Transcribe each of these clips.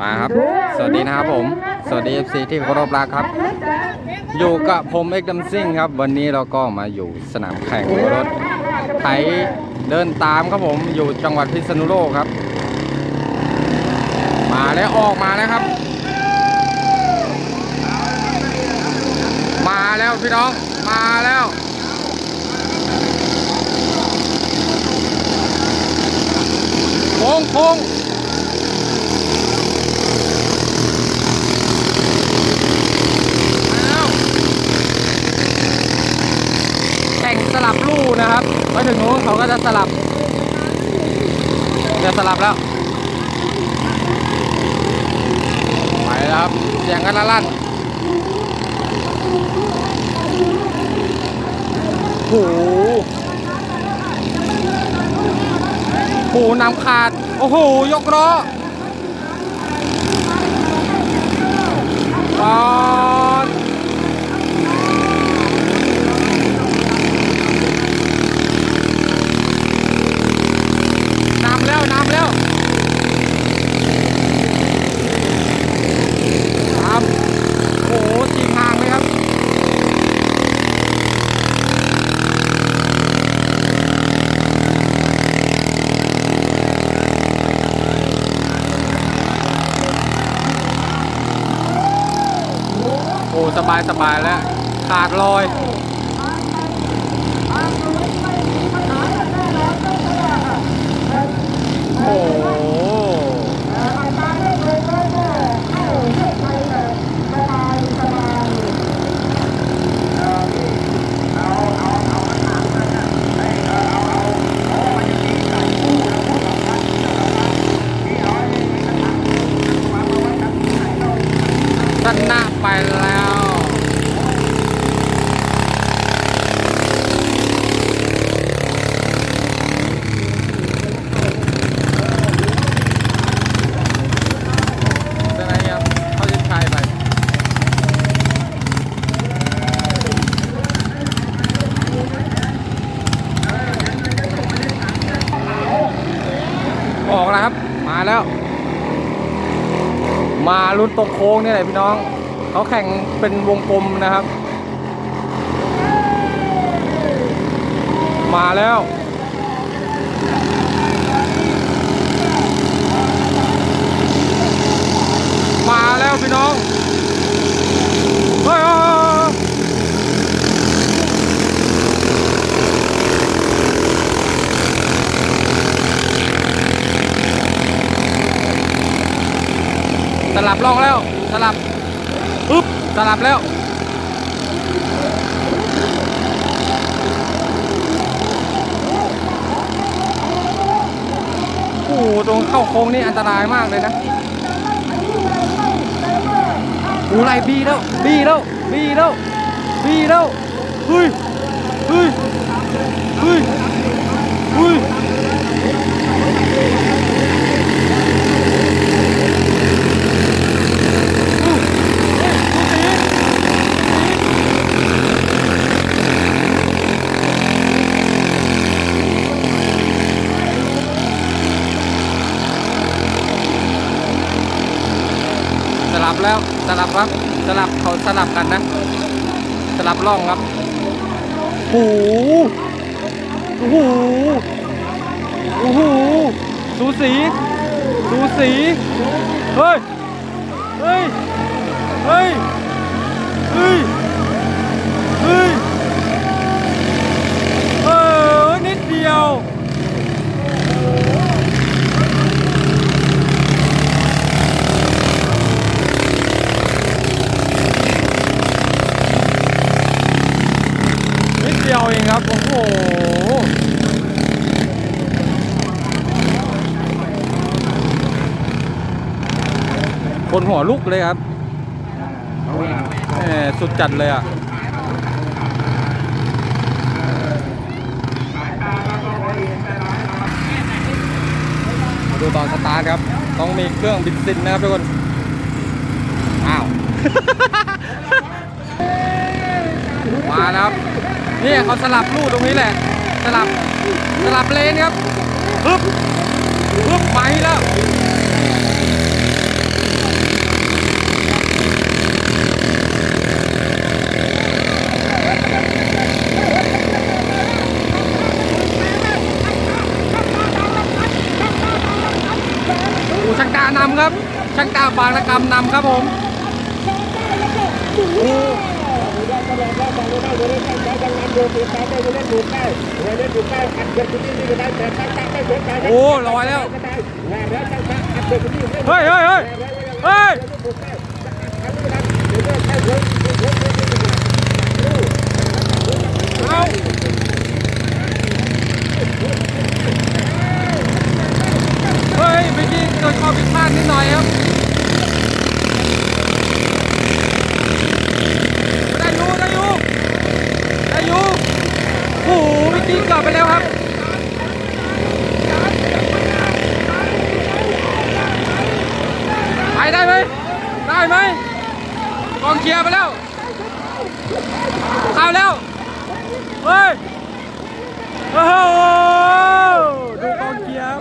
มาครับ สวัสดีนะครับผม สวัสดี FC ที่เคารพรักครับ อยู่กับผมเอ็กดัมซิ่งครับ วันนี้เราก็มาอยู่สนามแข่งรถไถเดินตามครับผมอยู่จังหวัดพิษณุโลกครับ มาแล้วออกมาแล้วครับ มาแล้วพี่น้องมาแล้วโค้งโค้งแล้วแข่งสลับลู่ นะครับมาถึงนู้นเขาก็จะสลับจะสลับแล้วไปแล้วครับเสียงกันละลั่นโอ้โหโหน้ำขาด โอ้โห ยกล้อปอนน้ำแล้ว น้ำแล้วน้ำโอ้โหจริงห่างเลยครับ โอ้ส บายสบายแล้วขาดลอย โอ้โหชนะไปแล้ว เป็นไงครับเขาจะชายไป ออกแล้วครับ มาแล้ว มาลุ้น ตรงโค้งนี่แหละพี่น้อง เขาแข่งเป็นวงกลมนะครับ มาแล้วมาแล้วพี่น้อง เฮ้ยเฮ้ยเฮ้ยส ลับลองแล้ว สลับปึ๊บสลับแล้วโอ้ตรงเข้าโค้งนี่อันตรายมากเลยนะโอ้ไรบีแล้วบีแล้วบีแล้วบีแล้วเฮ้ยเฮ้ยเฮ้ยเฮ้ยสลับแล้ว สลับครับ สลับเขาสลับกันนะ สลับล่องครับโอ้โหโอ้โหโอ้โหสูสีสูสีเฮ้ย เฮ้ย เฮ้ย เฮ้ย เฮ้ย เออ นิดเดียว นิดเดียวเองครับ โอ้โห คนหัวลุกเลยครับแหมสุดจัดเลยอะมาดูตอนสตาร์ทครับ ต้องมีเครื่องบินซินนะครับทุกคน อ้าว มาแล้วครับ นี่เขาสลับลู่ตรงนี้แหละ สลับ สลับเลนครับปึ๊บปึ๊บไปแล้ว ช่างตานำครับ ช่างตาบางระกำนำครับผมโอ้ลอยแล้ว เฮ้ยเฮ้ยเฮ้ยเฮ้ย ได้อยู่ได้อยู่ได้อยู่โอ้โหเมื่อกี้เกลับไปแล้วครับ ไปได้ไหม ได้ไหม กองเชียร์ไปแล้ว เข้าแล้วเฮ้ย โอ้โหดูกองเชียร์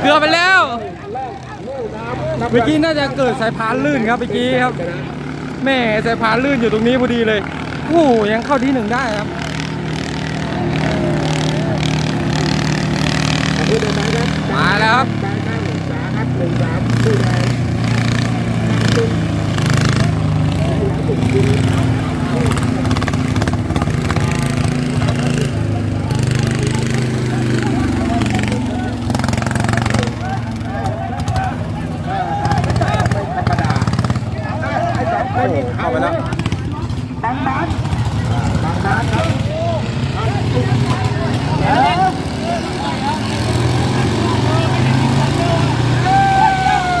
เกือบไปแล้ว เมื่อกี้น่าจะเกิดสายพานลื่นครับเมื่อกี้ครับ แม่สายพานลื่นอยู่ตรงนี้พอดีเลย โอ้ยังเข้าที่หนึ่งได้ครับมาแล้วครับ โอ้โหเข้าไปแล้ว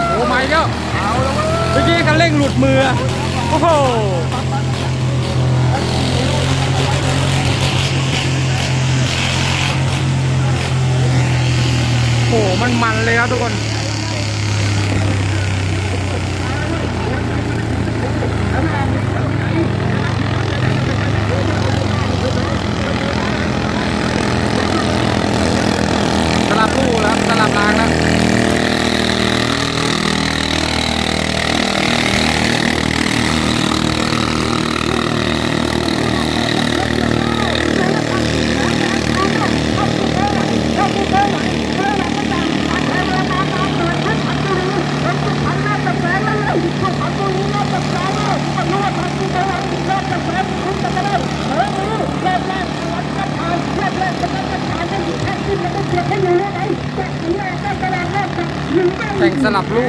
โอ้ไม่แล้วเมื่อกี้คันเร่งหลุดมือ โอ้โห โอ้โห มันมันเลยครับทุกคน สลับลู่แล้วสลับรางแล้ว แต่งสลับลู่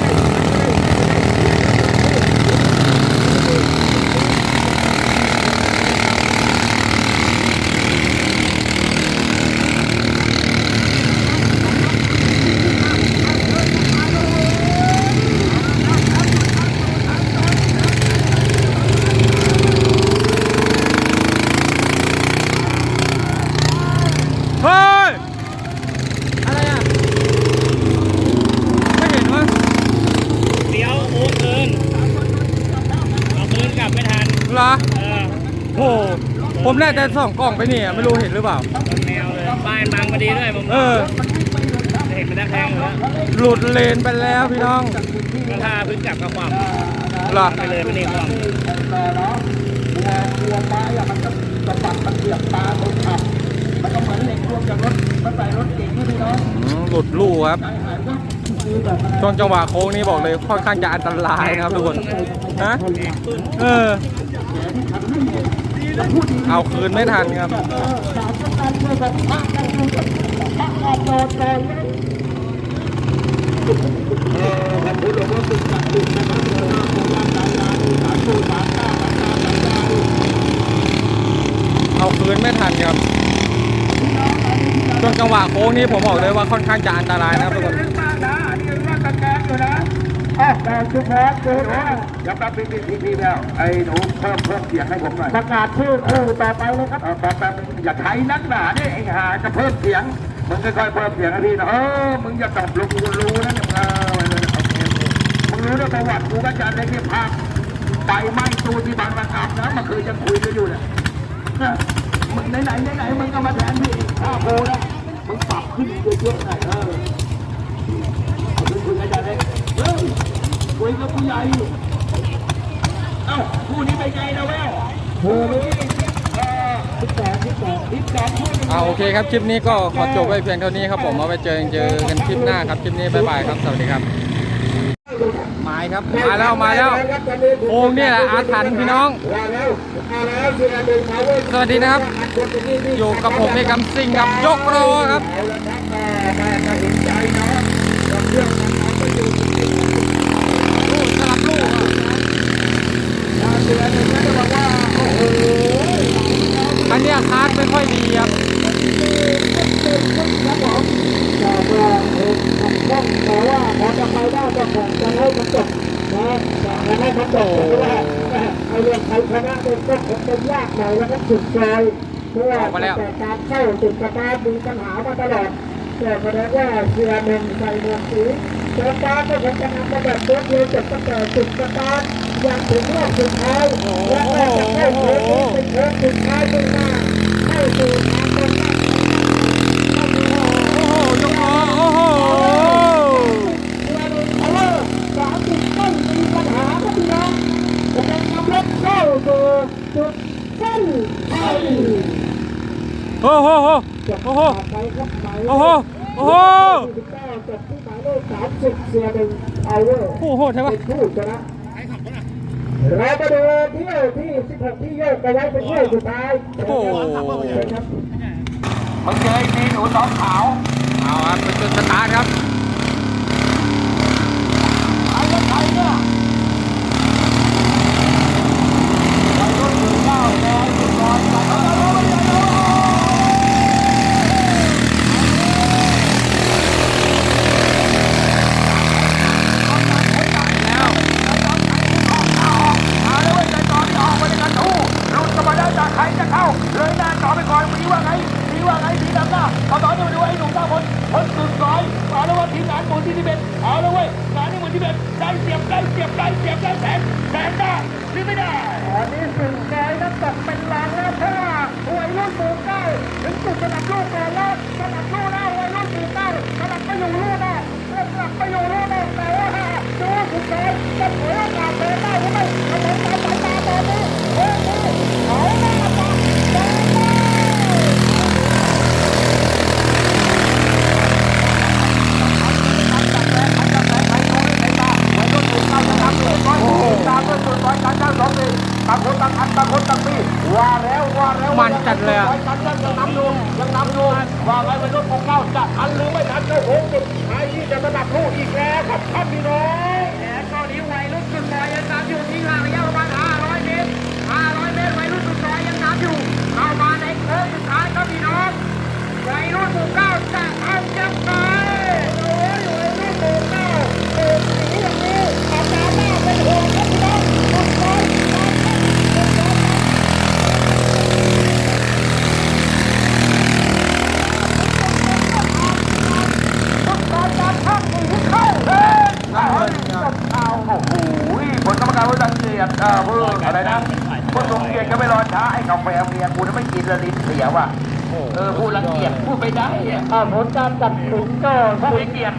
เฮ้ย อะไรอะ ไม่เห็นวะ เดี๋ยวโอ้เกินเอาคืนกลับไม่ทัน เหรอ เออ โอ้โห ผมแน่แต่ส่องกล้องไปเนี่ยไม่รู้เห็นหรือเปล่าต้นแนวเลยป้ายมังพอดีด้วยผมเออ เห็นมันตะแคงอยู่แล้วหลุดเลนไปแล้วพี่น้องก็ถ้าพื้นกลับกับความเหรอไปเลยไปนี่ความอืมหลุดลู่ครับ ช่วงจังหวะโค้งนี้บอกเลยค่อนข้างจะอันตรายนะครับทุกคนนะเออ เอาคืนไม่ทันครับเอาคืนไม่ทันครับช่วงจังหวะโค้งนี้ผมบอกเลยว่าค่อนข้างจะอันตรายนะครับทุกคน แต่ชุดแพ้คือยับรับพี่พี่พี่แล้วไอ้หนูเพิ่มเพิ่มเสียงให้ผมหน่อยประกาศชื่อคู่ต่อไปเลยครับแป๊บแป๊บอย่าใช้นักหนาเนี่ยไอ้หาจะเพิ่มเสียงมึงค่อยๆเพิ่มเสียงนะพี่นะเออมึงอย่าตอบลงกูรู้นะเนี่ยเออมึงรู้ด้วยประวัติกูก็จะได้เรียกภาพไปไหม้ตู้ที่บางระกำนะมื่อคืนยังคุยกันอยู่เนี่ยมึงไหนไหนไหนมึงก็มาแทนพี่ข้าโพนะมึงปรับขึ้นเยอะๆหน่อยเออคุยกับผู้ใหญ่ ไปไงนะแววเฮ้ยเออสิบสองสิบสองสิบสองพูดอ่าโอเคครับคลิปนี้ก็ขอจบไว้เพียงเท่านี้ครับผมเอาไปเจอเจอกันคลิปหน้าครับคลิปนี้บ๊ายบายครับสวัสดีครับหมายครับมาแล้วมาแล้วโอ่งนี่แหละอาถรรพ์พี่น้องมาแล้วมาแล้วสวัสดีนะครับ อยู่กับผมเอกำซิงกับยกโรครับ อันเนี้ยคาร์ดไม่ค่อยดีครับแต่ว่าเออต้องแต่ว่าพอจะไปได้ก็คงจะให้มันจบนะจะให้มันจบเพราะว่าไอเรื่องใครชนะเนี่ยก็คงจะยากหน่อยแล้วก็สุดซอยเพราะว่าแต่การเข้าติดสตาร์ทมีปัญหามาตลอดแต่แสดงว่าเสียหนึ่งใส่หมวกสี ตาร์ทก็คงจะนำมาแบบรถเร็วจบตั้งแต่ติดสตาร์ทยังถึงรอบสุดท้ายและก็จะเข้าโค้งเป็นโค้งสุดท้ายขึ้นมาเข้าสู่ทางบนโอ้โหยกโอ้โหเพราะว่าสามสิบต้นมีปัญหาครับพี่น้องกำลังนำรถเข้าสู่จุดเส้นชัยโอ้โหโอ้โหโอ้โหไปครับหมายเลโอ้โห ขโอ้โหสิบเก้าจบที่หมายเลขสามสิบเสียหนึ่งเอาเวอร์โอ้โหใช่ปะเป็นผู้ชนะเรามาดูเที่ยวที่สิบหกที่โยกไปไว้เป็นเที่ยวสุดท้ายโอ้โหครับมึงเจอไอ้นี่หนูสองขาวเอาครับเป็นจุดสตาร์ทครับ ไอ้รถไทยเนี่ยวัยรุ่นหนึ่งเก้าแดงหนึ่งร้อยไปเอาเอาเอาเอา มาแล้วเว้ยใจจอที่ออกมาในกันทูลุกจะมาได้จากใครจะเข้า เลยหน้าจอไปก่อนมีว่าไงมีว่าไงมีดำหน้าเอาตอนนี้มาดูไอ้หนุ่มเก้าคนคนสุดร้อยเอาแล้วว่าทีมงานหมุนที่ที่เป็นเอาแล้วเว้ยงานนี้หมุนที่เป็นได้เสียบได้เสียบได้เสียบได้แสนแสนได้หรือไม่ได้อันนี้สึ่งน้อยนั้นตกเป็นรองแล้วเพราะว่าวัยรุ่นหมู่เก้าถึงจุด สลับลูกก่อนแล้วสลับลูกแล้ววัยรุ่นหมู่เก้าสลับไปอยู่ลูกได้สลับไปอยู่ลูกได้แต่ว่าดูสุดท้ายจะเผยโอกาสเดินได้หรือไม่กำลังตามสายตาตอนนี้โอ้โหเอาหน้าตาเดินได้ ต่างคนต่างอันต่างคนต่างมีว่าแล้วว่าแล้วมันจัดเลยอะกันยังยังนำอยู่ยังนำอยู่ว่าไงเป็นรถของเก้าจะทันหรือไม่ทันเจ้าโหงสุดท้ายที่จะสนับลูกอีกแล้วครับท่านพี่น้องแหมตอนนี้วัยรุ่นสุดซอยยังนำอยู่ที่ห่างระยะประมาณ500 เมตร 500 เมตรวัยรุ่นสุดซอยยังนำอยู่เข้ามาในโค้งสุดท้ายครับพี่น้องวัยรุ่นหมู่เก้าจะทำยังไงโอ้ยวัยรุ่นหมู่เก้าเดินหนีอย่างนี้อาจารย์หน้าเป็นห่วงสุดซอยสุดซอย เอาโอ้โหผลกรรมการผู้ตัดเกียรติเออผู้อะไรนะผู้ทรงเกียรติก็ไม่รอช้าไอ้กาแฟเมียกูจะไม่กินละลิ้นเสียว่ะเออผู้รังเกียจพูดไปได้อะผลการตัดสินก็ผู้เกียรติ